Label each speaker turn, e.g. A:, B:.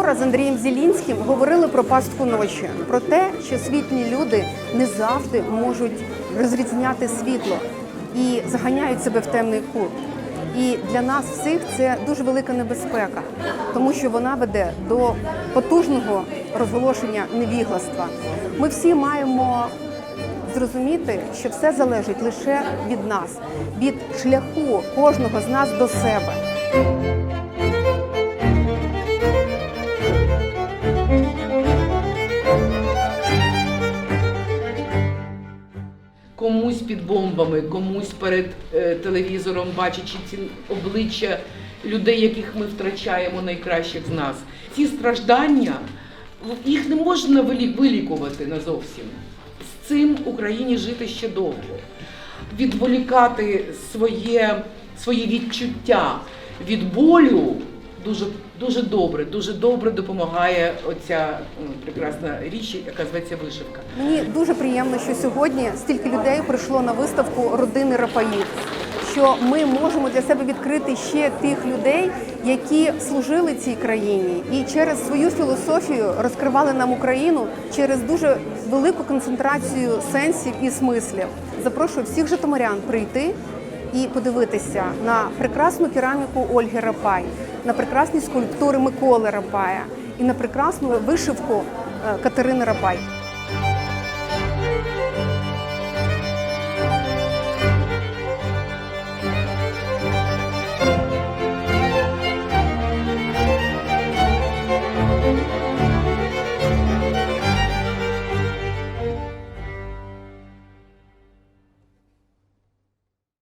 A: вчора з Андрієм Зілінським говорили про пастку ночі, про те, що світлі люди не завжди можуть розрізняти світло і заганяють себе в темний кут. І для нас всіх це дуже велика небезпека, тому що вона веде до потужного розголошення невігластва. Ми всі маємо зрозуміти, що все залежить лише від нас, від шляху кожного з нас до себе.
B: Комусь під бомбами, комусь перед е, телевізором, бачачи ці обличчя людей, яких ми втрачаємо найкращих з нас. Ці страждання їх не можна вилі- вилікувати назовсім. З цим Україні жити ще довго. Відволікати своє, свої відчуття від болю дуже, дуже добре, дуже добре допомагає оця прекрасна річ, яка зветься вишивка.
A: Мені дуже приємно, що сьогодні стільки людей прийшло на виставку родини Рапаїв. Що ми можемо для себе відкрити ще тих людей, які служили цій країні, і через свою філософію розкривали нам Україну через дуже велику концентрацію сенсів і смислів. Запрошую всіх житомирян прийти і подивитися на прекрасну кераміку Ольги Рапай, на прекрасні скульптури Миколи Рапая і на прекрасну вишивку е, Катерини Рапай.